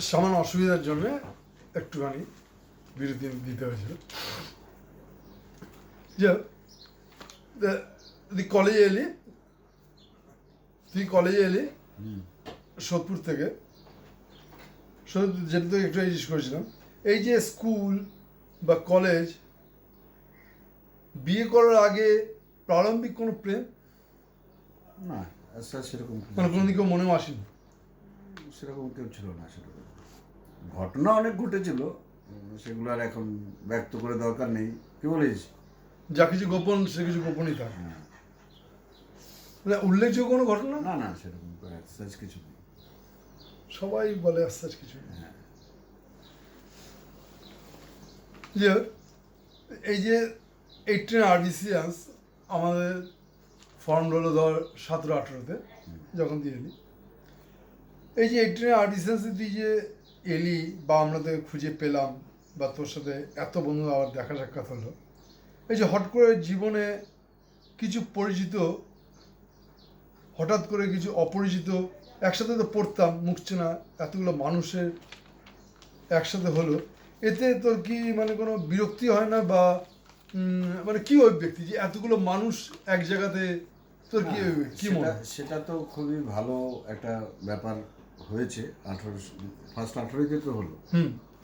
সামান্য অসুবিধার জন্য একটুখানি বিরতি দিতে হয়েছিল। যে তুই কলেজে এলি? তুই কলেজে এলি? সোদপুর থেকে। যেটা তো একটু জিজ্ঞেস করেছিলাম এই যে স্কুল বা কলেজ বিয়ে করার আগে প্রারম্ভিক কোনো প্রেম? না আচ্ছা সেরকম মানে কোনোদিন কেউ মনেও আসেনি? সেরকম কেউ ছিল না সেরকম। ঘটনা অনেক ঘটেছিল সেগুলো আর এখন ব্যক্ত করে দরকার নেই। কি বলিস? যা কিছু গোপন সে কিছু গোপনই থাকে। হ্যাঁ। মানে উল্লেখযোগ্য কোনো ঘটনা? না না সেরকম সাজ কিছু নেই। সবাই বলে আস্তে আস্তে কিছু হ্যাঁ। যে এই যে এইটিন আরবিসিয়াস আমাদের ফর্ম হলো ধর সতেরো আঠেরোতে যখন দিয়ে এলি এই যে এইটিন আরবিসিয়াসে তুই যে এলি বা আমরা তোকে খুঁজে পেলাম বা তোর সাথে এত বন্ধু আবার দেখা সাক্ষাৎ হলো। এই যে হট করে জীবনে কিছু পরিচিত হঠাৎ করে কিছু অপরিচিত একসাথে তো পড়তাম মুখছে না এতগুলো মানুষের একসাথে হলো এতে তোর কি মানে কোনো বিরক্তি হয় না বা মানে কি ওই ব্যক্তি যে এতগুলো মানুষ এক জায়গাতে তোর কি না, কি মনে সেটা তো খুবই ভালো একটা ব্যাপার। হয়েছে আঠারো ফার্স্ট আঠারোতে তো হলো।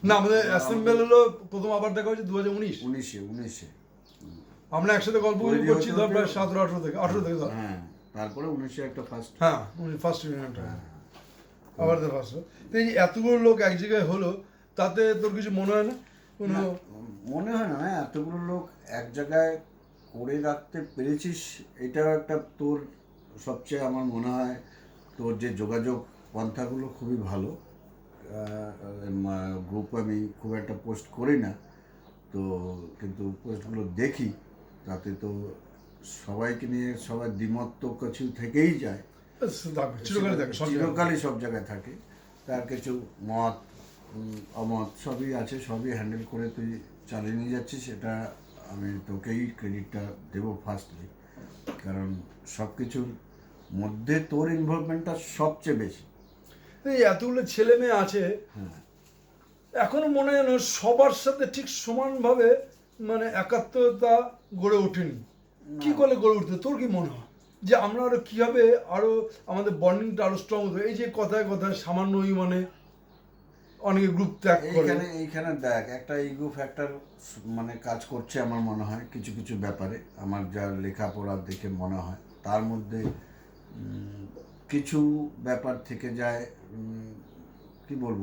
না আমাদের অ্যাসেম্বল হলো প্রথম আবার দেখা হয়েছে দু হাজার উনিশ। উনিশে উনিশে। আমরা একসাথে গল্প করছি ধর প্রায় সতেরো আঠেরো থেকে আঠেরো থেকে ধর। হ্যাঁ তারপরে উনিশে একটা ফার্স্ট হ্যাঁ ফার্স্ট ইউনিয়নটা আবার তো ফার্স্ট তো এই এতগুলো লোক এক জায়গায় হলো তাতে তোর কিছু মনে হয় না? কোনো মনে হয় না না এতগুলো লোক এক জায়গায় করে রাখতে পেরেছিস এটাও একটা তোর সবচেয়ে আমার মনে হয় তোর যে যোগাযোগ পন্থাগুলো খুবই ভালো। গ্রুপ আমি খুব একটা পোস্ট করি না। তো কিন্তু পোস্টগুলো দেখি তাতে তো সবাইকে নিয়ে সবাই দ্বিমত তো কিছু থেকেই যায়। চিরকালই সব জায়গায়। থাকে। তার কিছু মত অমত সবই আছে সবই হ্যান্ডেল করে তুই চালিয়ে নিয়ে যাচ্ছিস সেটা আমি তোকেই ক্রেডিটটা দেবো ফার্স্টলি কারণ সব কিছুর মধ্যে তোর ইনভলভমেন্টটা সবচেয়ে বেশি। এতগুলো ছেলে মেয়ে আছে হ্যাঁ। এখনও মনে হয় সবার সাথে ঠিক সমানভাবে মানে একাত্মতা গড়ে ওঠেনি। কি করে গড়ে উঠতে? তোর কি মনে হয়? যে আমরা আরও কীভাবে আরও আমাদের বন্ডিংটা আরও স্ট্রং হতো? এই যে কথায় কথায় সামান্যই মানে অনেকে গ্রুপ ত্যাগ এইখানে এইখানে দেখ একটা ইগো ফ্যাক্টর মানে কাজ করছে আমার মনে হয় কিছু কিছু ব্যাপারে। আমার যা লেখাপড়া দেখে মনে হয়। তার মধ্যে কিছু ব্যাপার থেকে যায় কি বলব?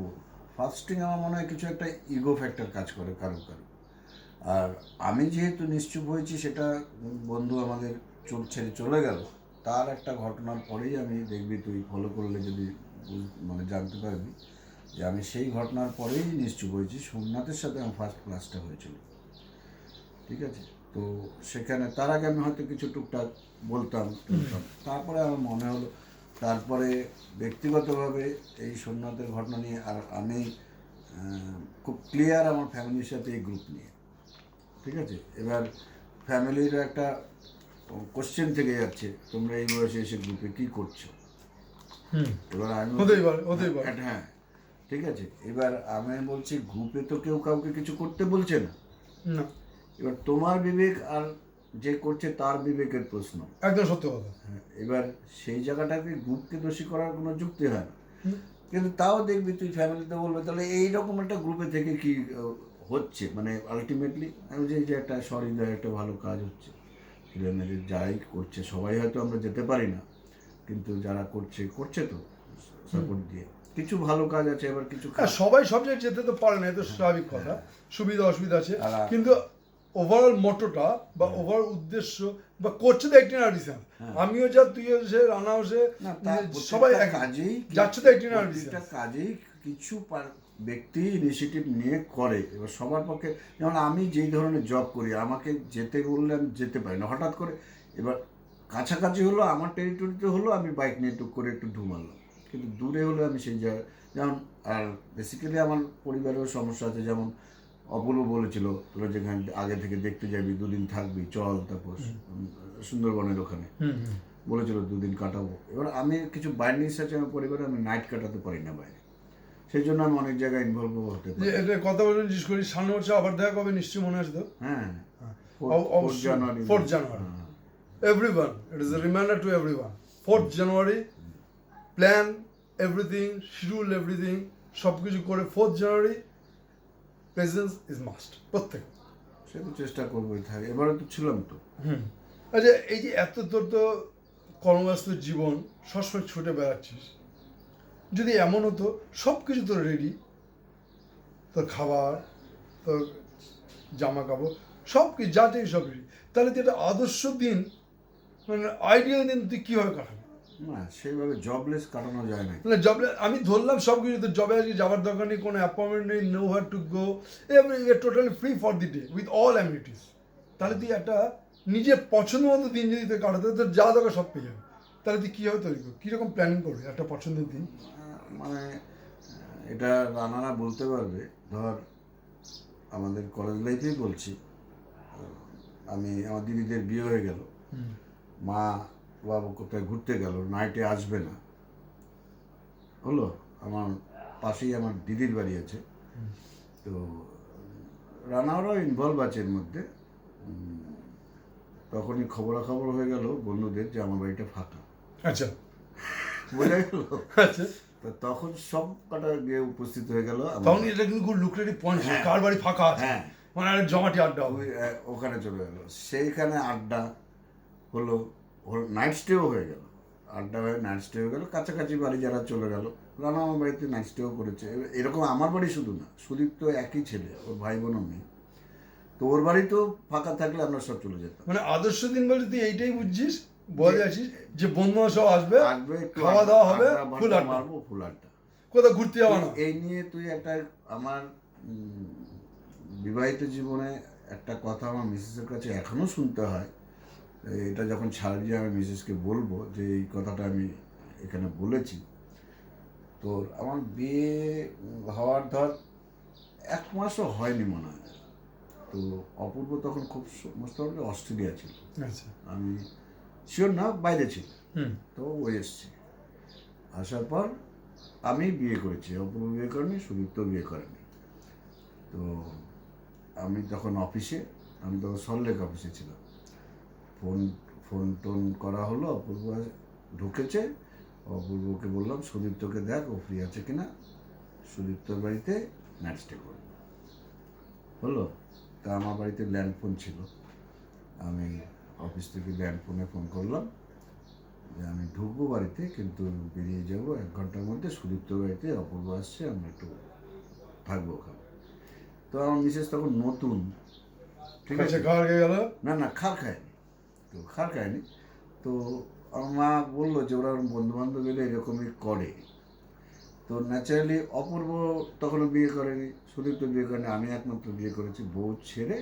ফার্স্টিং আমার মনে হয় কিছু একটা ইগো ফ্যাক্টর কাজ করে কারও কারও। আর আমি যেহেতু নিশ্চুপ হয়েছি, সেটা বন্ধু আমাদের চোখ ছেড়ে চলে গেল। তার একটা ঘটনার পরেই আমি দেখবি তুই ফলো করলে যদি মানে জানতে পারবি যে আমি সেই ঘটনার পরেই নিশ্চুপ হয়েছি। সোমনাথের সাথে আমার ফার্স্ট ক্লাসটা হয়েছিল। ঠিক আছে? তো সেখানে তার আগে আমি হয়তো কিছু টুকটাক বলতাম। তারপরে আমার মনে হলো তারপরে ব্যক্তিগতভাবে এই সোমনাথের ঘটনা নিয়ে আর আমি খুব ক্লিয়ার আমার ফ্যামিলির সাথে এই গ্রুপ নিয়ে। ঠিক আছে? এবার ফ্যামিলির একটা কোশ্চেন থেকে যাচ্ছে তোমরা এই বয়সে এসে গ্রুপে কী করছ? হুম। এবার আমি। হ্যাঁ, হ্যাঁ। ঠিক আছে? এবার আমি বলছি গ্রুপে তো কেউ কাউকে কিছু করতে বলছে না। এবার তোমার বিবেক আর যে করছে তার বিবেকের প্রশ্ন। একদম সত্য কথা। হ্যাঁ, এবার সেই জায়গাটাকে গ্রুপকে দোষী করার কোনো যুক্তি হয় না। কিন্তু তাও দেখবি তুই ফ্যামিলিতে বলবে তাহলে এইরকম একটা গ্রুপে থেকে কি হচ্ছে? মানে আলটিমেটলি আমি যে যে একটা সহৃদয় একটা ভালো কাজ হচ্ছে। ছেলেমেয়েদের যাই করছে সবাই হয়তো আমরা যেতে পারি না। কিন্তু যারা করছে করছে তো সাপোর্ট দিয়ে। কিছু ভালো কাজ আছে এবার কিছু হ্যাঁ সবাই সব জায়গায় যেতে তো পারে না এ তো স্বাভাবিক কথা। সুবিধা অসুবিধা আছে। কিন্তু ওভারঅল মোটোটা বা ওভারঅল উদ্দেশ্য বা করছে তো একটি আর্টিসান আমিও যা তুইও সে রানাও সে সবাই কাজেই যাচ্ছে তো একটি প্রত্যেকটা কাজেই কিছু পার- ব্যক্তি ইনিশিয়েটিভ নিয়ে করে। এবার সবার পক্ষে যেমন আমি যেই ধরনের জব করি আমাকে যেতে বললে আমি যেতে পারি না। হঠাৎ করে এবার কাছাকাছি হলো আমার টেরিটরিতে হলো আমি বাইক নিয়ে টুক করে একটু ঢুমালাম কিন্তু দূরে হলে আমি সেই জায়গায় যেমন আর বেসিক্যালি আমার পরিবারেও সমস্যা আছে যেমন অপূর্ব বলেছিল তোরা যেখানে আগে থেকে দেখতে যাবি দুদিন থাকবি চল তারপর সুন্দরবনের ওখানে। বলেছিল দুদিন কাটাবো। এবার আমি কিছু বাইন্ডিংস আছে আমার পরিবারে আমি নাইট কাটাতে পারি না বাইরে। সেই জন্য আমি অনেক জায়গায় ইনভলভ হতে পারি। এটা কথা বলে জিজ্ঞেস করি সামনে বছর আবার দেখা কবে নিশ্চয়ই মনে আসতো হ্যাঁ। অবশ্যই। January 4th January. everyone it is a reminder to everyone 4th January plan everything schedule everything সব কিছু করে fourth January presence is must প্রত্যেক। সে তো চেষ্টা করবোই থাকে এবারে তো ছিলাম তো। হুম। আচ্ছা এই যে এত তোর তো কর্মব্যস্ত জীবন সবসময় ছুটে বেড়াচ্ছিস। যদি এমন হতো সব কিছু তোর রেডি তোর খাবার তোর জামা কাপড় সব কিছু যা থেকে সব রেডি তাহলে তুই একটা আদর্শ দিন মানে আইডিয়াল দিন তুই কীভাবে কাটাবি? না সেইভাবে জবলেস কাটানো যায় না। মানে জবে আমি ধরলাম সব কিছু তো জবে আজকে যাওয়ার দরকার নেই কোনো অ্যাপয়েন্টমেন্ট নেই nowhere to go every totally free for the day with all amenities তাহলে তুই একটা নিজের পছন্দ মতো দিন যদি তুই কাটাতে তোর যা দরকার সব পেয়ে যাবে। তাহলে তুই কীভাবে তৈরি করবি? কীরকম প্ল্যানিং করবি একটা পছন্দের দিন? মানে এটা রানারা বলতে পারবে ধর আমাদের কলেজ লাইফেই বলছি। আমি আমার দিদিদের বিয়ে হয়ে গেল। মা বাবা কোথায় ঘুরতে গেল? নাইটে আসবে না। হলো? আমার পাশেই আমার দিদির বাড়ি আছে। তো রানারাও ইনভলভ আছে এর মধ্যে। তখনই খবরাখবর হয়ে গেল বন্ধুদের যে আমার বাড়িটা ফাঁকা। আচ্ছা। বোঝা গেল? আচ্ছা। তো তখন সব কটা গিয়ে উপস্থিত হয়ে গেল তখন এটা কিন্তু খুব লুক্রেটিভ পয়েন্ট হ্যাঁ। কার বাড়ি ফাঁকা আছে? হ্যাঁ। মানে জমাটি আড্ডা ওখানে চলে গেল। সেইখানে আড্ডা হলো নাইট স্টেও হয়ে গেল। আড্ডা হয়ে নাইট স্টে হয়ে গেল। কাছাকাছি বাড়ি যারা চলে গেল রানা আমার বাড়িতে নাইট স্টেও করেছে। এরকম আমার বাড়ি শুধু না সুদীপ তো একই ছেলে ওর ভাই বোনও নেই তো ওর বাড়ি তো ফাঁকা থাকলে আমরা সব চলে যেতাম। মানে আদর্শ দিন বলে তুই এইটাই বুঝছিস? বলে আছিস যে বন্ধু সব আসবে আসবে খাওয়া দাওয়া হবে ফুল আড্ডা। মারবো ফুল আড্ডা। কোথাও ঘুরতে যাব না। এই- এই নিয়ে তুই একটা আমার বিবাহিত জীবনে একটা কথা আমার মিসেসের কাছে এখনও শুনতে হয়। এটা যখন ছাড় দিয়ে আমি মিসেসকে বলব যে এই কথাটা আমি এখানে বলেছি। তো আমার বিয়ে হওয়ার ধর এক মাসও হয়নি মনে হয়। তো অপূর্ব তখন খুব মোস্ট অস্ট্রেলিয়া ছিল। আচ্ছা। আমি শিওর না বাইরে ছিল। তো ও এসছে। আসার পর আমি বিয়ে করেছি। অপূর্ব বিয়ে করেনি সুদীপ্ত বিয়ে করেনি। তো আমি তখন অফিসে আমি তখন সল্লেক অফিসে ছিলাম। ফোন ফোন টোন করা হলো অপূর্ব ঢুকেছে। অপূর্বকে বললাম সুদীপ্তকে দেখ ও ফ্রি আছে কিনা? সুদীপ্তর বাড়িতে নাইট স্টে করব হলো? তা আমার বাড়িতে ল্যান্ড ফোন ছিল। আমি অফিস থেকে ল্যান্ড ফোনে ফোন করলাম যে আমি ঢুকবো বাড়িতে কিন্তু বেরিয়ে যাব এক ঘণ্টার মধ্যে। সুদীপ্ত বাড়িতে অপূর্ব আসছে আমরা একটু থাকব ওখানে। তো আমার মিসেস তখন নতুন। ঠিক আছে? খাওয়ার গেল? না না খার খায়নি। তো খার খায়নি। তো আমার মা বলল যে ওরা বন্ধু বান্ধব এলে এরকমই করে। তো ন্যাচারালি অপূর্ব তখনও বিয়ে করেনি সুদীপ্ত বিয়ে করেনি আমি একমাত্র বিয়ে করেছি বউ ছেড়ে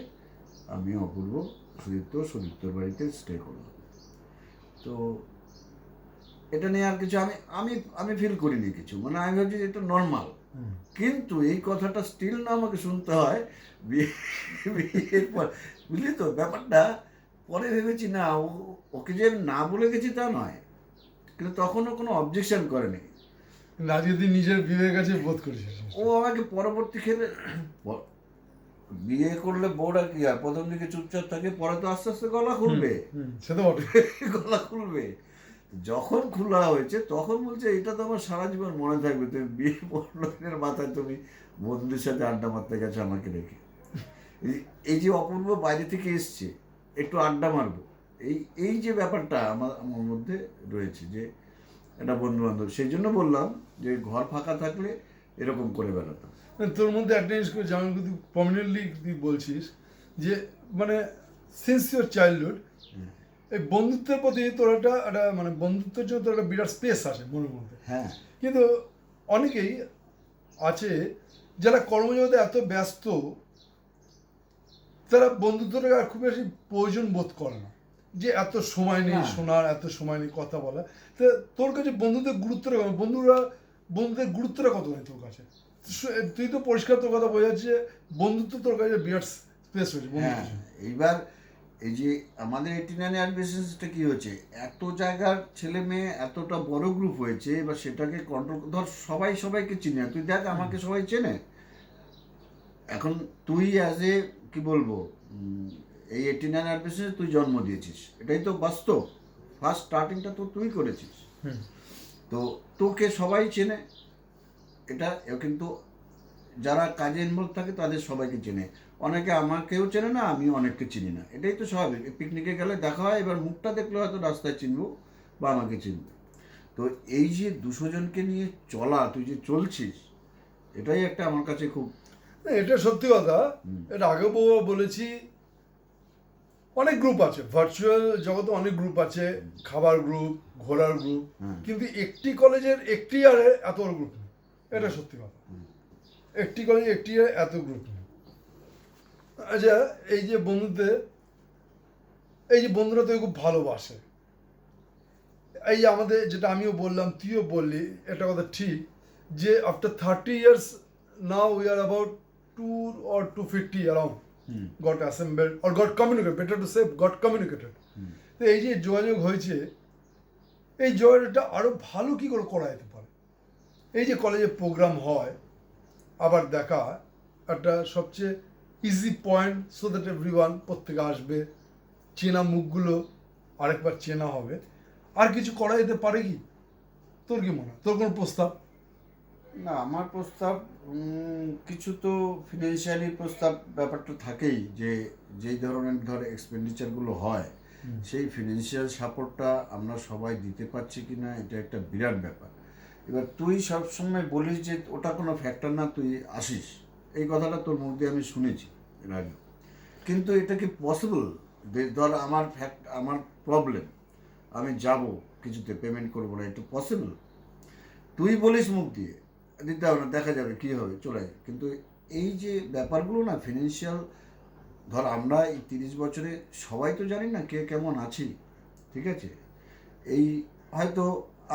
আমি অপূর্ব সুদীপ্ত সুদীপ্তর বাড়িতে স্টে করলাম। তো এটা নিয়ে আর কিছু আমি আমি আমি ফিল করিনি কিছু। মানে আমি ভাবছি এটা নর্মাল কিন্তু এই কথাটা স্টিল না আমাকে শুনতে হয়। বিয়ে বিয়ের পর বুঝলি তো ব্যাপারটা? পরে ভেবেছি না ও ওকে যে আমি না বলে গেছি তা নয়। কিন্তু তখনও কোনো অবজেকশন করেনি। আজকে নিজের বিবেক কাছে বোধ করেছে। ও আমাকে পরবর্তী ক্ষেত্রে বিয়ে করলে বউরা কি আর প্রথম দিকে চুপচাপ থাকে পরে তো আস্তে আস্তে গলা খুলবে। সে তো বটে গলা খুলবে। যখন খোলা হয়েছে তখন বলছে এটা তো আমার সারা জীবন মনে থাকবে তুমি বিয়ে পনেরো মাথায় তুমি বন্ধুদের সাথে আড্ডা মারতে গেছো আমাকে রেখে। এই- এই যে অপূর্ব বাইরে থেকে এসছে একটু আড্ডা মারবো। এই এই যে ব্যাপারটা আমার আমার মধ্যে রয়েছে যে একটা বন্ধু বান্ধব সেই জন্য বললাম যে ঘর ফাঁকা থাকলে এরকম করে বেড়াতাম। মানে তোর মধ্যে একটা জিনিস করে যেমন তুই প্রমিনেন্টলি তুই বলছিস যে মানে সিন্স ইউর চাইল্ডহুড এই বন্ধুত্বের প্রতি তোর একটা একটা মানে বন্ধুত্বের জন্য তোর একটা বিরাট স্পেস আছে মনের মধ্যে। হ্যাঁ। কিন্তু অনেকেই আছে যারা কর্মজগতে এত ব্যস্ত তারা বন্ধুত্বটাকে আর খুব বেশি প্রয়োজন বোধ করে না। যে এত সময় নেই শোনার এত সময় নেই কথা বলা তো তোর কাছে বন্ধুদের গুরুত্বটা কম বন্ধুরা বন্ধুদের গুরুত্বটা কত নেই তোর কাছে? তুই তো পরিষ্কার তোর কথা বোঝা যাচ্ছে বন্ধুত্ব তোর কাছে বিরাট স্পেস হয়েছে হ্যাঁ এইবার এই যে আমাদের এইটি নাইন বিজনেসটা কি হয়েছে এত জায়গার ছেলে মেয়ে এতটা বড় গ্রুপ হয়েছে এবার সেটাকে কন্ট্রোল ধর সবাই সবাইকে চিনে। তুই দেখ আমাকে সবাই চেনে। এখন তুই অ্যাজ এ কি বলব? এই এইটি নাইন আর তুই জন্ম দিয়েছিস। এটাই তো বাস্তব। ফার্স্ট স্টার্টিংটা তো তুই করেছিস। হুম। তো তোকে সবাই চেনে। এটা কিন্তু যারা কাজে ইনভলভ থাকে তাদের সবাইকে চেনে। অনেকে আমাকেও চেনে না আমি অনেককে চিনি না। এটাই তো স্বাভাবিক। পিকনিকে গেলে দেখা হয় এবার মুখটা দেখলে হয়তো রাস্তায় চিনবো বা আমাকে চিনবে। তো এই যে দুশো জনকে নিয়ে চলা তুই যে চলছিস এটাই একটা আমার কাছে খুব এটা সত্যি কথা। এটা আগে বলেছি অনেক গ্রুপ আছে ভার্চুয়াল জগতে অনেক গ্রুপ আছে খাবার গ্রুপ ঘোরার গ্রুপ কিন্তু একটি কলেজের একটি ইয়ারে এত গ্রুপ নেই। এটা সত্যি কথা। একটি কলেজে একটি আর এত গ্রুপ নেই। আচ্ছা এই যে বন্ধুদের এই যে বন্ধুরা তো খুব ভালোবাসে। এই যে আমাদের যেটা আমিও বললাম তুইও বললি এটা কথা ঠিক যে after thirty years now we are about two or two fifty around hmm. Got assemble or got communicate better to say got communicated. তো এই যে যোগাযোগ হয়েছে এই যোগাযোগটা আরও ভালো কী করে করা যেতে পারে? এই যে কলেজে প্রোগ্রাম হয় আবার দেখা একটা সবচেয়ে easy point so that every one প্রত্যেকে আসবে চেনা মুখগুলো আরেকবার চেনা হবে। আর কিছু করা যেতে পারে কি? তোর কি মনে হয়? তোর কোনো প্রস্তাব? না আমার প্রস্তাব কিছু তো ফিনান্সিয়ালি প্রস্তাব ব্যাপারটা থাকেই যে যেই ধরনের ধর এক্সপেন্ডিচারগুলো হয় সেই ফিনান্সিয়াল সাপোর্টটা আমরা সবাই দিতে পারছি কি না এটা একটা বিরাট ব্যাপার। এবার তুই সবসময় বলিস যে ওটা কোনো ফ্যাক্টর না তুই আসিস। এই কথাটা তোর মুখ দিয়ে আমি শুনেছি এর আগে কিন্তু এটা কি পসিবল ধর আমার ফ্যাক্ট আমার প্রবলেম আমি যাব কিছুতে পেমেন্ট করব না এটা পসিবল তুই বলিস মুখ দিয়ে দিতে হবে না দেখা যাবে কী হবে চলে যাবে। কিন্তু এই যে ব্যাপারগুলো না ফিনান্সিয়াল ধর আমরা এই তিরিশ বছরে সবাই তো জানি না কে কেমন আছি ঠিক আছে? এই হয়তো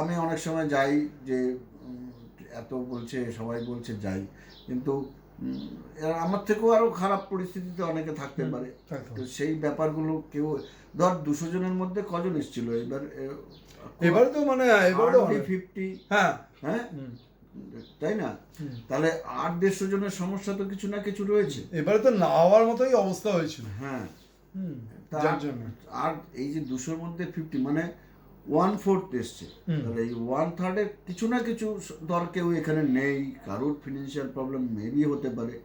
আমি অনেক সময় যাই যে এত বলছে সবাই বলছে যাই কিন্তু আমার থেকেও আরও খারাপ পরিস্থিতিতে অনেকে থাকতে পারে। তো সেই ব্যাপারগুলো কেউ ধর দুশো জনের মধ্যে কজন এসেছিল? এবার এবারে তো মানে এবারে ফিফটি হ্যাঁ। হ্যাঁ? তাই না? তাহলে আট দেড়শো জনের সমস্যা তো কিছু না কিছু রয়েছে। এবারে তো না হওয়ার মতোই অবস্থা হয়েছিল। হ্যাঁ। আর এই যে দুশোর মধ্যে ফিফটি মানে ওয়ান ফোর্থ এসছে তাহলে এই ওয়ান থার্ডে কিছু না কিছু ধর কেউ এখানে নেই কারোর ফিনান্সিয়াল প্রবলেম মেবি হতে পারে।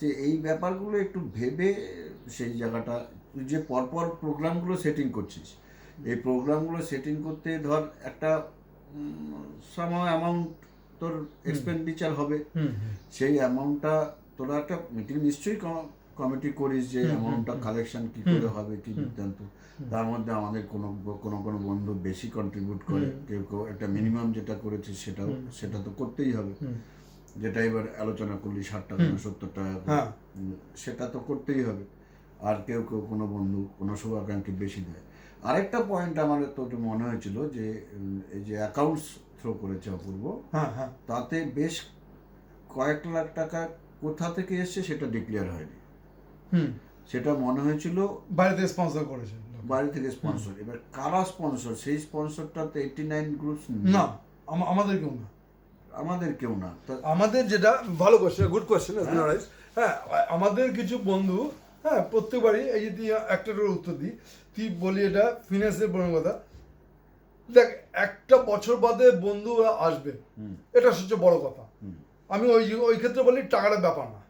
যে এই ব্যাপারগুলো একটু ভেবে সেই জায়গাটা যে পরপর প্রোগ্রামগুলো সেটিং করছিস এই প্রোগ্রামগুলো সেটিং করতে ধর একটা সাম অ্যামাউন্ট তোর এক্সপেন্ডিচার হবে। সেই অ্যামাউন্টটা তোরা একটা মিটিং নিশ্চয়ই কমিটি করিস যে অ্যামাউন্টটা। কালেকশন কি করে হবে কি। বৃত্তান্ত তার মধ্যে আমাদের কোনো কোনো কোনো বন্ধু বেশি কন্ট্রিবিউট করে। কেউ কেউ একটা মিনিমাম যেটা করেছে সেটাও সেটা তো করতেই হবে। যেটা এবার আলোচনা করলি ষাট টাকা সত্তর টাকা। হ্যাঁ। সেটা তো করতেই হবে। আর কেউ কেউ কোনো বন্ধু কোনো শুভাকাঙ্ক্ষী বেশি দেয়। আরেকটা পয়েন্ট আমার তো মনে হয়েছিল যে এই যে অ্যাকাউন্টস থ্রো করেছে অপূর্ব। হ্যাঁ হ্যাঁ। তাতে বেশ কয়েক লাখ টাকা কোথা থেকে এসছে সেটা ডিক্লেয়ার হয়নি। হুম। সেটা মনে হয়েছিল বাড়িতে স্পন্সর করেছে। বাড়ি থেকে স্পন্সর এবার কারা স্পন্সর সেই স্পন্সরটা তো এইটি নাইন গ্রুপস না আমাদের কেউ না। আমাদের কেউ না। আমাদের যেটা ভালো কোশ্চেন গুড কোশ্চেন হ্যাঁ। আমাদের কিছু বন্ধু হ্যাঁ প্রত্যেকবারই এই যে তুই একটার উত্তর দিই তুই বলি এটা ফিনান্সের বড় কথা। দেখ একটা বছর বাদে বন্ধু আসবে। এটা সবচেয়ে বড় কথা। আমি ওই ওই ক্ষেত্রে বলি টাকাটা ব্যাপার না।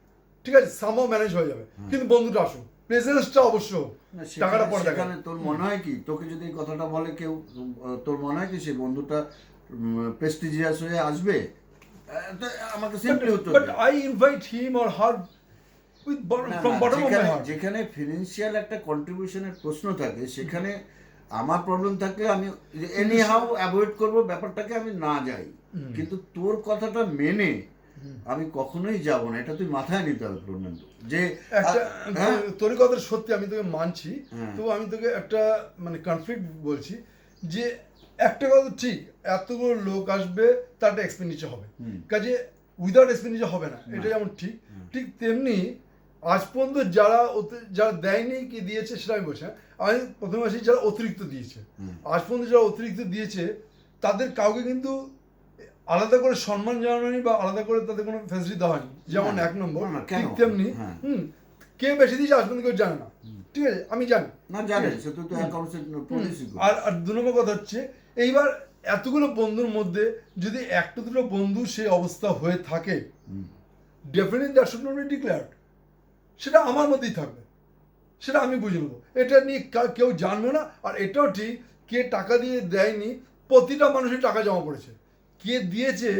ঠিক আছে সামও ম্যানেজ হয়ে যাবে। কিন্তু বন্ধুটা আসুক। প্রেজেন্সটা অবশ্য টাকাটা পরে সেখানে তোর মনে হয় কি? তোকে যদি এই কথাটা বলে কেউ তোর মনে হয় কি সেই বন্ধুটা প্রেস্টিজিয়াস হয়ে আসবে? আমাকে সিম্পলি উত্তর but I invite him or her with from bottom of my heart যেখানে ফিনান্সিয়াল একটা কন্ট্রিবিউশনের প্রশ্ন থাকে সেখানে আমার প্রবলেম থাকলে আমি এনি হাউ অ্যাভয়েড করব ব্যাপারটাকে আমি না যাই। কিন্তু তোর কথাটা মেনে আমি কখনোই যাব না এটা তুই মাথায় নিতে হবে প্রণেন্দু যে হ্যাঁ? তোর কথা সত্যি আমি তোকে মানছি। হ্যাঁ। তো আমি তোকে একটা মানে কনফ্লিক্ট বলছি যে একটা কথা ঠিক এতগুলো লোক আসবে তার একটা এক্সপেন্ডিচার হবে কাজে উইদাউট এক্সপেন্ডিচার হবে না এটা যেমন ঠিক ঠিক তেমনি আজ পর্যন্ত যারা যারা দেয়নি কি দিয়েছে সেটা আমি বলছি হ্যাঁ। আমি প্রথমে আসি যারা অতিরিক্ত দিয়েছে। আজ পর্যন্ত যারা অতিরিক্ত দিয়েছে তাদের কাউকে কিন্তু আলাদা করে সম্মান জানানো হয়নি বা আলাদা করে তাদের কোনো ফ্যাসিলিটি দেওয়া হয়নি। যেমন এক নম্বর? ঠিক তেমনি হ্যাঁ। হুম কে বেশি দিয়েছে আজ পর্যন্ত কেউ জানে না। ঠিক আছে আমি জানি। না পলিসি আর আর দু নম্বর কথা হচ্ছে এইবার এতগুলো বন্ধুর মধ্যে যদি একটা দুটো বন্ধু সেই অবস্থা হয়ে থাকে definitely that should not be declared সেটা আমার মধ্যেই থাকবে। সেটা আমি বুঝে নেব। এটা নিয়ে কেউ জানবে না আর এটাও ঠিক কে টাকা দিয়ে দেয়নি প্রতিটা মানুষের টাকা জমা পড়েছে। কে দিয়েছে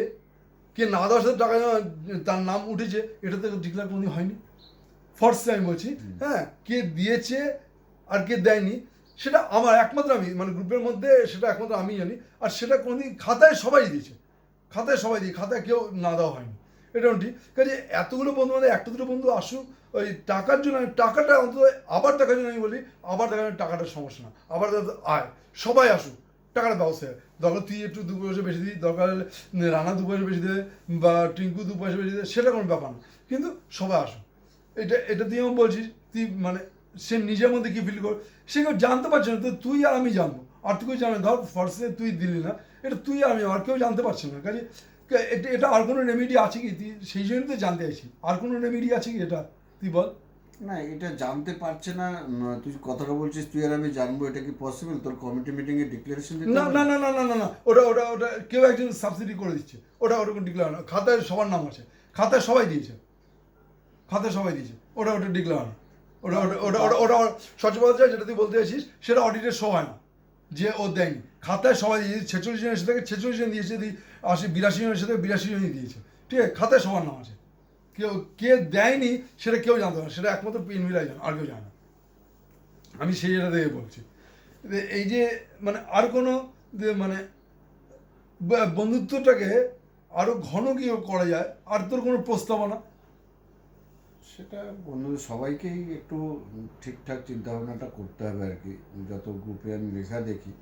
কে না দেওয়ার সাথে টাকা জমা তার নাম উঠেছে এটা তো ডিক্লেয়ার কোনোদিন হয়নি। ফার্স্ট আমি বলছি হ্যাঁ কে দিয়েছে আর কে দেয়নি সেটা আমার একমাত্র আমি মানে গ্রুপের মধ্যে সেটা একমাত্র আমি জানি আর সেটা কোনোদিন খাতায় সবাই দিয়েছে। খাতায় সবাই দিয়ে খাতায় কেউ না দেওয়া হয়নি। এটা ঠিক কাজে এতগুলো বন্ধু মানে একটা দুটো বন্ধু আসুক, ওই টাকার জন্য আমি টাকাটা অন্তত আবার টাকার জন্য আমি বলি, আবার টাকা টাকাটার সমস্যা না। আবার আয়। সবাই আসুক, টাকার ব্যবস্থা। দরকার তুই একটু দু পয়সা বেশি দিই দরকার রানা দু পয়সা বেশি দেবে, বা টিঙ্কু দু পয়সা বেশি দেবে, সেটা কোনো ব্যাপার না। কিন্তু সবাই আসুক। এটা এটা তুই আমার বলছিস, তুই মানে সে নিজের মধ্যে কি ফিল কর, সে কেউ জানতে পারছে না, তো তুই আর আমি জানব। আর তুই জানে ধর ফার্স্টে তুই দিলি না, এটা তুই আর আমি, আর কেউ জানতে পারছে না। কাজে এটা এটা আর কোনো রেমেডি আছে কি তুই সেই জন্যই তো জানতে চাইছি আর কোনো রেমেডি আছে কি এটা তুই বল না এটা জানতে পারছে না তুই কথাটা বলছিস তুই আর আমি জানব এটা কি পসিবল তোর কমিটি মিটিং এ ডিক্লারেশন দিতে না না না না না না না ওটা ওটা ওটা কেউ একজন সাবসিডি করে দিচ্ছে ওটা ওরকম ডিক্লেয়ার না খাতায় সবার নাম আছে খাতায় সবাই দিয়েছে খাতায় সবাই দিয়েছে ওটা ওটা ডিক্লেয়ার না ওটা ওটা ওটা ওটা ভারত যেটা তুই বলতে চাইছিস সেটা অডিটের শো হয় না যে ও দেয়নি খাতায় সবাই দিয়েছে ছেচল্লিশ জনের সাথে ছেচল্লিশ জন দিয়েছে আশি, বিরাশি জনের সাথে বিরাশি জনই দিয়েছে। ঠিক আছে? খাতায় সবার নাম আছে। কেউ, কে দেয়নি সেটা কেউ জানতে না। সেটা একমাত্র পিএনবিরাই জানে, আর কেউ জানে না। আমি সেই জায়গা থেকে বলছি। এই যে মানে আর কোনো মানে বন্ধুত্বটাকে আরও ঘন কি করা যায়, আর তোর কোনো প্রস্তাবনা সেটা বন্ধু, সবাইকেই একটু ঠিকঠাক চিন্তা ভাবনাটা করতে হবে আর কি। যত গ্রুপে আমি লেখা দেখি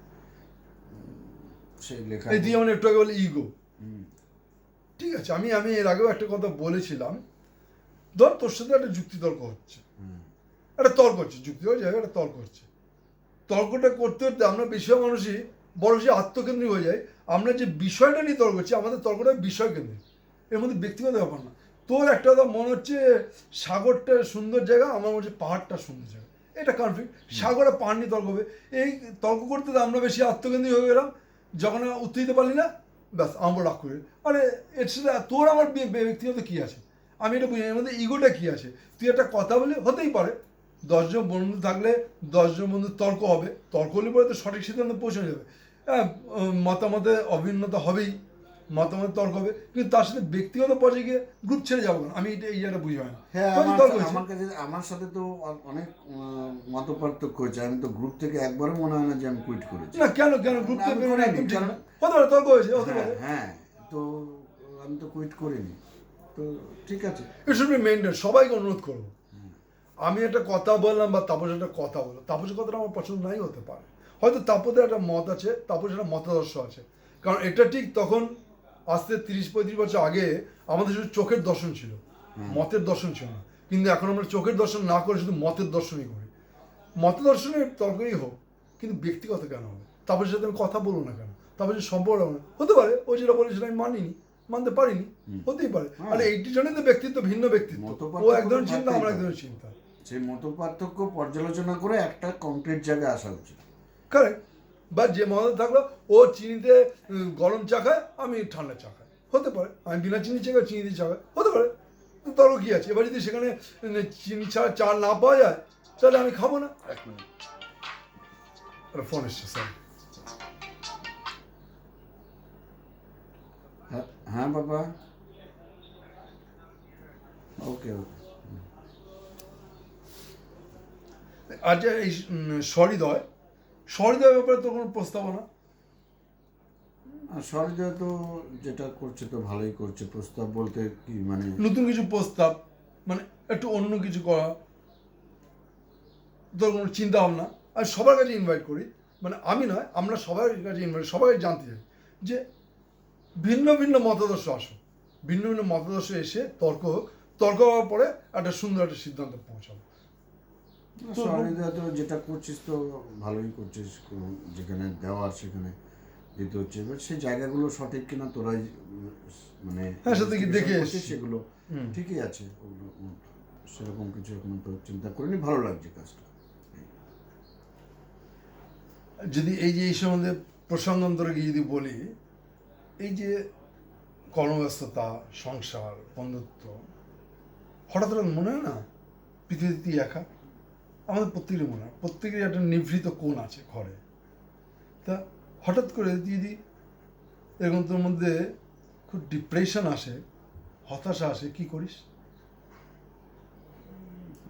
সেই লেখা এই একটু আগে বলে ইগো ঠিক আছে আমি আমি এর আগেও একটা কথা বলেছিলাম। ধর তোর সাথে একটা যুক্তি তর্ক হচ্ছে একটা তর্ক হচ্ছে যুক্তি হয়ে জায়গায় একটা তর্ক হচ্ছে। তর্কটা করতে করতে আমরা বেশিরভাগ মানুষই বড় বেশি আত্মকেন্দ্রিক হয়ে যায়। আমরা যে বিষয়টা নিয়ে তর্ক করছি আমাদের তর্কটা বিষয় কেন্দ্রিক এর মধ্যে ব্যক্তিগত ব্যাপার না। তোর একটা কথা মনে হচ্ছে সাগরটা সুন্দর জায়গা আমার মনে হচ্ছে পাহাড়টা সুন্দর জায়গা। এটা কনফ্লিক্ট সাগরে নিয়ে তর্ক হবে। এই তর্ক করতে তো আমরা বেশি আত্মকেন্দ্রিক হয়ে গেলাম। যখন উত্তর দিতে পারলি না, ব্যাস আমরা রাগ করি আরে, এর সাথে তোর আমার ব্যক্তিগত কী আছে? আমি এটা বুঝি এর মধ্যে ইগোটা কী আছে? তুই একটা কথা বলে, হতেই পারে। দশজন বন্ধু থাকলে দশজন বন্ধু তর্ক হবে। তর্ক হলে পরে তো সঠিক সিদ্ধান্তে পৌঁছানো যাবে। হ্যাঁ মতামতে অভিন্নতা হবেই। মতামত তর্ক হবে। কিন্তু তার সাথে ব্যক্তিগত পর্যায়ে গিয়ে গ্রুপ ছেড়ে যাব না আমি এটা এই জায়গাটা বুঝি হয় না। হ্যাঁ আমার কাছে আমার সাথে তো অনেক মত পার্থক্য হয়েছে। আমি তো গ্রুপ থেকে একবারও মনে হয় না যে আমি কুইট করেছি। না কেন কেন গ্রুপ থেকে হতে পারে তর্ক হয়েছে হতে হ্যাঁ পারে। হ্যাঁ তো আমি তো কুইট করিনি। তো ঠিক আছে। ইট শুড বি সবাইকে অনুরোধ করব। আমি একটা কথা বললাম বা তাপস একটা কথা বলল। তাপসের কথাটা আমার পছন্দ নাই হতে পারে। হয়তো তাপসের একটা মত আছে তাপসের একটা মতাদর্শ আছে। কারণ এটা ঠিক তখন আজকে তিরিশ পঁয়ত্রিশ বছর আগে আমাদের শুধু চোখের দর্শন ছিল। মতের দর্শন ছিল না। কিন্তু এখন আমরা চোখের দর্শন না করে শুধু মতের দর্শনই করি। মতদর্শনের তর্কই হোক কিন্তু ব্যক্তিগত কেন হবে? তাপসের সাথে আমি কথা বলব না কেন? তাপসের সম্পর্ক হবে হতে পারে ও যেটা বলে সেটা আমি মানিনি মানতে পারিনি হতেই পারে। হ্যাঁ। আর এইটি জন্যই তো ব্যক্তিত্ব ভিন্ন ব্যক্তিত্ব। ও এক ধরনের চিন্তা আমরা এক ধরনের চিন্তা। সেই মত পার্থক্য পর্যালোচনা করে একটা কংক্রিট জায়গায় আসা উচিত। কারেক্ট বা যে মনে থাকল ও চিনিতে গরম চা খায় আমি ঠান্ডা চা খাই। হতে পারে। আমি বিনা চিনি চা খাই চিনি দিয়ে চা খাই। হতে পারে। তারও কি আছে? এবার যদি সেখানে চিনি ছাড়া চা না পাওয়া যায় তাহলে আমি খাব না। এক মিনিট। ফোন এসছে স্যার হ্যাঁ হ্যাঁ বাবা। ওকে ওকে। আর যে এই উম, সহৃদয় ব্যাপারে তো কোনো প্রস্তাবনা? সরজয় তো যেটা করছে তো ভালোই করছে। প্রস্তাব বলতে কি মানে? নতুন কিছু প্রস্তাব মানে একটু অন্য কিছু করা তোর কোনো চিন্তা ভাবনা আর সবার কাছে ইনভাইট করি। মানে আমি নয় আমরা সবার কাছে ইনভাইট সবাই জানতে চাই যে ভিন্ন ভিন্ন মতাদর্শ আসো ভিন্ন ভিন্ন মতাদর্শ এসে তর্ক হোক তর্ক হওয়ার পরে একটা সুন্দর একটা সিদ্ধান্ত পৌঁছাবো। তো- তো যেটা করছিস তো ভালোই করছিস যেখানে দেওয়ার সেখানে দিতে হচ্ছে। এবার সেই জায়গাগুলো সঠিক কিনা তোরাই মানে হ্যাঁ, সেটা কি দেখে সেগুলো ঠিকই আছে। ওগুলো সেরকম কিছু এখনও তো চিন্তা করিনি ভালো লাগছে কাজটা। যদি এই যে এই সম্বন্ধে প্রসঙ্গান্তরে গিয়ে যদি বলি এই যে কর্মব্যস্ততা সংসার বন্ধুত্ব হঠাৎ হঠাৎ মনে হয় না পৃথিবীতে একা? আমাদের প্রত্যেকেরই মনে হয় প্রত্যেকেরই একটা নিভৃত কোণ আছে ঘরে। তা হঠাৎ করে যদি এরকম তোর মধ্যে খুব ডিপ্রেশন আসে হতাশা আসে কি করিস?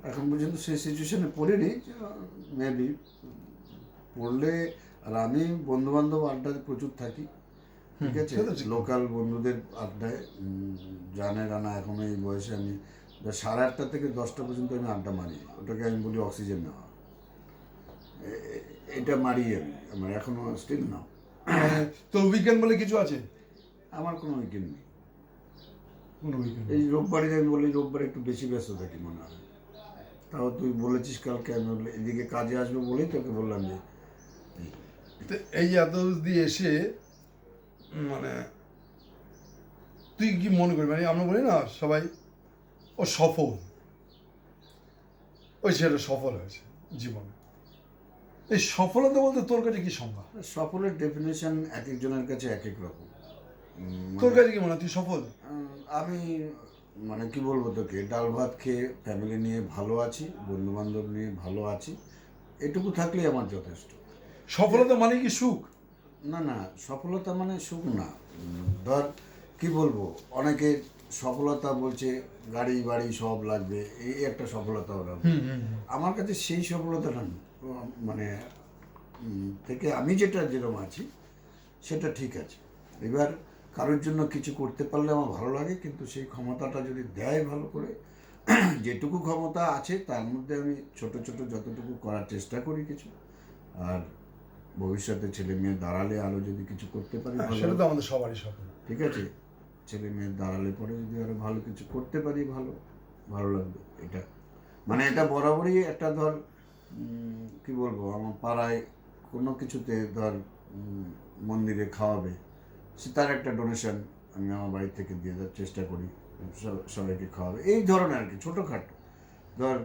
এখন পর্যন্ত সেই সিচুয়েশনে পড়িনি মেবি পড়লে আর আমি বন্ধু বান্ধব আড্ডায় প্রচুর থাকি ঠিক আছে। লোকাল বন্ধুদের আড্ডায় জানে রানা এখন এই বয়সে আমি সাড়ে আটটা থেকে দশটা পর্যন্ত আমি আড্ডা মারি। ওটাকে আমি বলি অক্সিজেন নেওয়া। এটা মারি আমি। আমার এখনও স্টিল নাও। তো উইকেন্ড বলে কিছু আছে? আমার কোনো উইকেন্ড নেই। এই রোববারে আমি বলি রোববারে একটু বেশি ব্যস্ত থাকি মনে হয়। তাও তুই বলেছিস কালকে আমি এদিকে কাজে আসবে বলেই তোকে বললাম যে এই। এত দিয়ে এসে মানে তুই কি মনে করবি? মানে আমরা বলি না সবাই ও সফল। ওই ছেলেটা সফল হয়েছে জীবনে। এই সফলতা বলতে তোর কাছে কি সংজ্ঞা? সফলের ডেফিনেশন এক একজনের কাছে এক এক রকম। তোর মানে, কাছে কি মনে হয় তুই সফল? আমি মানে কি বলব তোকে ডাল ভাত খেয়ে ফ্যামিলি নিয়ে ভালো আছি বন্ধু বান্ধব নিয়ে ভালো আছি এটুকু থাকলেই আমার যথেষ্ট। সফলতা মানে কি সুখ? না না সফলতা মানে সুখ না। ধর কি বলব অনেকে সফলতা বলছে গাড়ি বাড়ি সব লাগবে এই একটা সফলতা ওরা। আমার কাছে সেই সফলতাটা মানে থেকে আমি যেটা যেরকম আছি সেটা ঠিক আছে। এবার কারোর জন্য কিছু করতে পারলে আমার ভালো লাগে কিন্তু সেই ক্ষমতাটা যদি দেয় ভালো করে যেটুকু ক্ষমতা আছে তার মধ্যে আমি ছোট ছোট যতটুকু করার চেষ্টা করি কিছু। আর ভবিষ্যতে ছেলে মেয়ে দাঁড়ালে আরও যদি কিছু করতে পারি হ্যাঁ, সেটা তো আমাদের সবারই স্বপ্ন। ঠিক আছে? ছেলে মেয়ে দাঁড়ালে পরে যদি আরও ভালো কিছু করতে পারি ভালো ভালো লাগবে এটা। মানে এটা বরাবরই একটা ধর কি বলব আমার পাড়ায় কোনো কিছুতে ধর মন্দিরে খাওয়াবে সে তার একটা ডোনেশন আমি আমার বাড়ি থেকে দিয়ে দেওয়ার চেষ্টা করি সব- সবাইকে খাওয়াবে। এই ধরনের আর কি ছোটোখাটো। ধর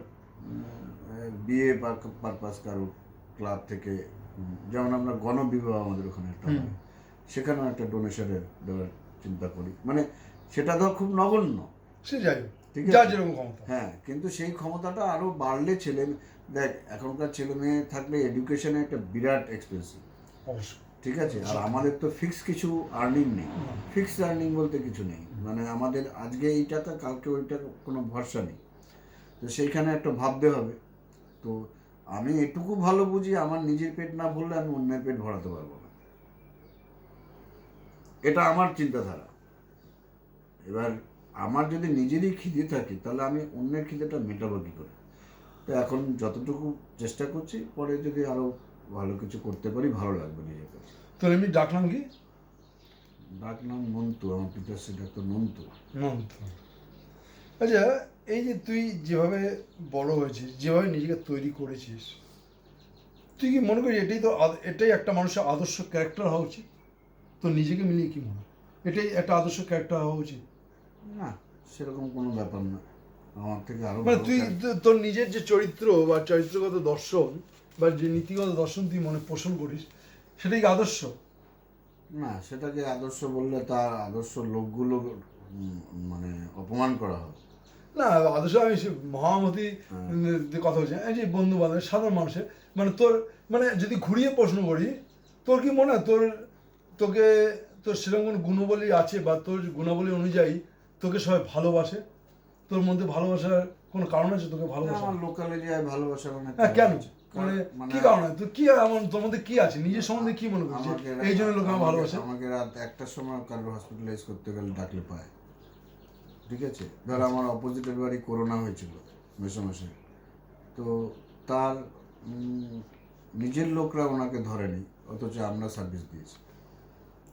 বিয়ে পারপাস কারও ক্লাব থেকে যেমন আমরা গণবিবাহ আমাদের ওখানে একটা সেখানেও একটা ডোনেশনের দেওয়ার চিন্তা করি। মানে সেটা ধর খুব নগণ্য। সে যাই ঠিক আছে। হ্যাঁ কিন্তু সেই ক্ষমতাটা আরও বাড়লে ছেলে দেখ এখনকার ছেলে মেয়ে থাকলে এডুকেশনে একটা বিরাট এক্সপেন্সিভ ঠিক আছে? আর আমাদের তো ফিক্স কিছু আর্নিং নেই। ফিক্স আর্নিং বলতে কিছু নেই। মানে আমাদের আজকে এই টাকা কালকে ওই টাকা কোনো ভরসা নেই। তো সেইখানে একটা ভাবতে হবে। তো আমি এটুকু ভালো বুঝি আমার নিজের পেট না ভরলে আমি অন্যের পেট ভরাতে পারব এটা আমার চিন্তাধারা। এবার আমার যদি নিজেরই খিদে থাকে তাহলে আমি অন্যের খিদেটা মেটাবো কী করে? তো এখন যতটুকু চেষ্টা করছি পরে যদি আরও ভালো কিছু করতে পারি ভালো লাগবে নিজের কাছে তোর এমনি ডাকলাম কি? ডাক নাম নন্তু আমার পিতাশ্রী ডাক্তার নন্তু। নন্ত। আচ্ছা এই যে তুই যেভাবে বড় হয়েছিস যেভাবে নিজেকে তৈরি করেছিস তুই কি মনে করিস এটাই তো এটাই একটা মানুষের আদর্শ ক্যারেক্টার হওয়া উচিত? তো নিজেকে মিলিয়ে কি মনে হয়? এটাই একটা আদর্শ ক্যারেক্টার হওয়া উচিত। না সেরকম কোনো ব্যাপার না। আমার থেকে আরও মানে তুই তোর নিজের যে চরিত্র বা চরিত্রগত দর্শন বা যে নীতিগত দর্শন তুই মনে পোষণ করিস সেটাই কি আদর্শ? না সেটাকে আদর্শ বললে তার আদর্শ লোকগুলো মানে অপমান করা হয়। না আদর্শ আমি সে মহামতি হ্যাঁ। কথা বলছি এই যে বন্ধু বান্ধব সাধারণ মানুষের মানে তোর মানে যদি ঘুরিয়ে প্রশ্ন করি তোর কি মনে হয়? তোর তোকে তোর সেরকম কোনো গুণবলী আছে বা তোর গুণাবলী অনুযায়ী তোকে সবাই ভালোবাসে তোর মধ্যে ভালোবাসার কোনো কারণ আছে তোকে ভালোবাসা? আমার লোকাল এরিয়ায় ভালোবাসা মানে হ্যাঁ কেন? মানে মানে কি কারণে তোর কি এমন তোর মধ্যে কি আছে? নিজের সম্বন্ধে কি মনে করছিস? এই জন্য লোক আমার ভালোবাসে। আমাকে রাত একটার সময় কারোর হসপিটালাইজ করতে গেলে ডাকলে পায়। ঠিক আছে? ধর আমার অপোজিটের বাড়ি করোনা হয়েছিল মেসোমেশে তো তার নিজের লোকরা ওনাকে ধরেনি অথচ আমরা সার্ভিস দিয়েছি।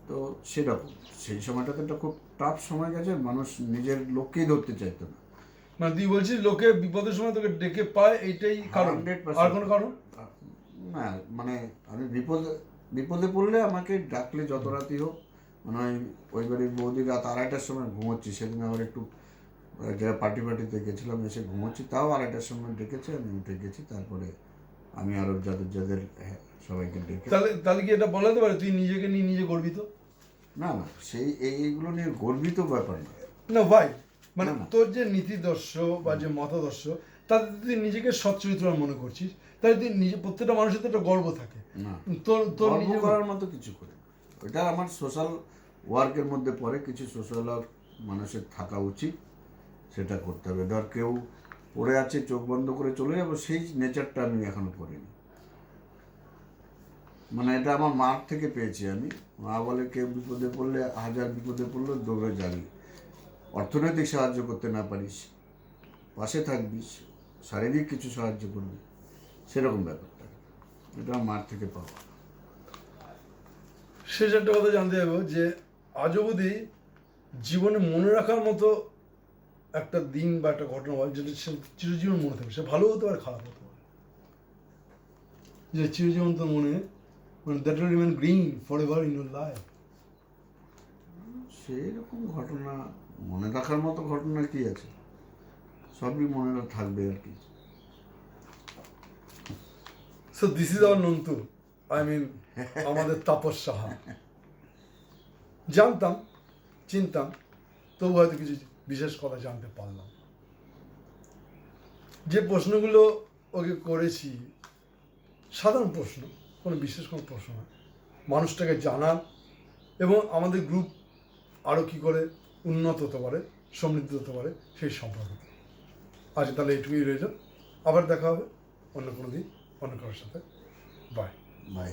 তো সেরকম। সেই সময়টাতে একটা খুব টাফ সময় গেছে মানুষ নিজের লোককেই ধরতে চাইতো না। মানে তুই বলছিস লোকে বিপদের সময় তোকে ডেকে পায় এইটাই কারণ? 100% আর কোনো কারণ? না মানে আমি বিপদে বিপদে পড়লে আমাকে ডাকলে যত রাতই হোক মানে ওই ওই বাড়ির বৌদি রাত আড়াইটার সময় ঘুমোচ্ছি। সেদিন আবার একটু এক পার্টি পার্টিতে গেছিলাম এসে ঘুমোচ্ছি। তাও আড়াইটার সময় ডেকেছে আমি উঠে গেছি। তারপরে আমি আরও যাদের যাদের হ্যাঁ, সবাইকে ডেকে তাহলে তাহলে কি এটা বলাতে পারে? তুই নিজেকে নিয়ে নিজে গর্বিত? না না সেই এইগুলো নিয়ে গর্বিত ব্যাপার না না ভাই মানে। তোর যে নীতিদর্শ বা যে মতাদর্শ তাতে তুই নিজেকে সচ্চরিত্র মনে করছিস তাই তুই নিজে প্রত্যেকটা মানুষের তো একটা গর্ব থাকে। না তোর তোর নিজে করার মতো কিছু করে। ওটা আমার সোশ্যাল ওয়ার্কের মধ্যে পড়ে কিছু সোশ্যাল ওয়ার্ক মানুষের থাকা উচিত সেটা করতে হবে। ধর কেউ পড়ে আছে চোখ বন্ধ করে চলে যাব সেই নেচারটা আমি এখনও করিনি মানে এটা আমার মার থেকে পেয়েছি আমি। মা বলে, কেউ বিপদে পড়লে, হাজার বিপদে পড়লে দৌড়ে যাবি অর্থনৈতিক সাহায্য করতে না পারিস, পাশে থাকবিস, শারীরিক কিছু সাহায্য করবি। সেরকম ব্যাপারটা। এটা মার থেকে পাওয়া। শেষ একটা কথা জানতে যাব যে আজ অবধি জীবনে মনে রাখার মতো একটা দিন বা একটা ঘটনা বল যেটা সে চিরজীবন মনে থাকবে। সে ভালো হতে পারে, খারাপ হতে পারে। যে চিরজীবন তোর মনে that will remain green forever in your life সেরকম ঘটনা মনে রাখার মতো ঘটনা কি আছে? সবই মনে থাকবে আর কি। So this is our Nantu I mean আমাদের তাপস সাহা জানতাম চিনতাম তবু হয়তো কিছু বিশেষ কথা জানতে পারলাম। যে প্রশ্নগুলো ওকে করেছি সাধারণ প্রশ্ন। কোনো বিশেষ কোনো প্রশ্ন নয় মানুষটাকে জানার এবং আমাদের গ্রুপ আরও কী করে উন্নত হতে পারে, সমৃদ্ধ হতে পারে সেই সম্পর্ক। আজ তাহলে এটুকুই রয়ে যাও আবার দেখা হবে অন্য কোনো দিন, অন্য কারোর সাথে। Bye bye